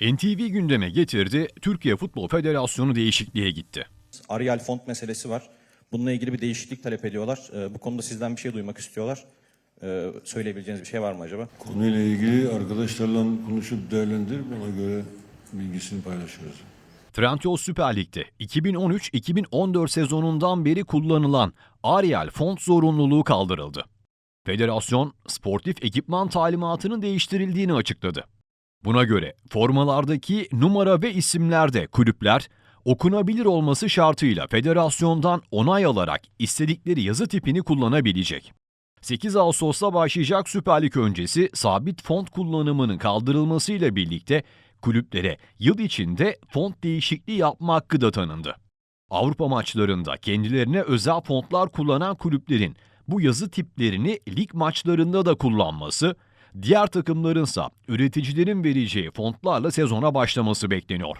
NTV gündeme getirdi, Türkiye Futbol Federasyonu değişikliğe gitti. Arial font meselesi var. Bununla ilgili bir değişiklik talep ediyorlar. Ee, bu konuda sizden bir şey duymak istiyorlar. Ee, söyleyebileceğiniz bir şey var mı acaba? Konuyla ilgili arkadaşlarla konuşup değerlendirip ona göre bilgisini paylaşıyoruz. Trendyol Süper Lig'de 2013-2014 sezonundan beri kullanılan Arial font zorunluluğu kaldırıldı. Federasyon, sportif ekipman talimatının değiştirildiğini açıkladı. Buna göre formalardaki numara ve isimlerde kulüpler okunabilir olması şartıyla federasyondan onay alarak istedikleri yazı tipini kullanabilecek. 8 Ağustos'ta başlayacak Süper Lig öncesi sabit font kullanımının kaldırılmasıyla birlikte kulüplere yıl içinde font değişikliği yapma hakkı da tanındı. Avrupa maçlarında kendilerine özel fontlar kullanan kulüplerin bu yazı tiplerini lig maçlarında da kullanması, diğer takımlarınsa üreticilerin vereceği fontlarla sezona başlaması bekleniyor.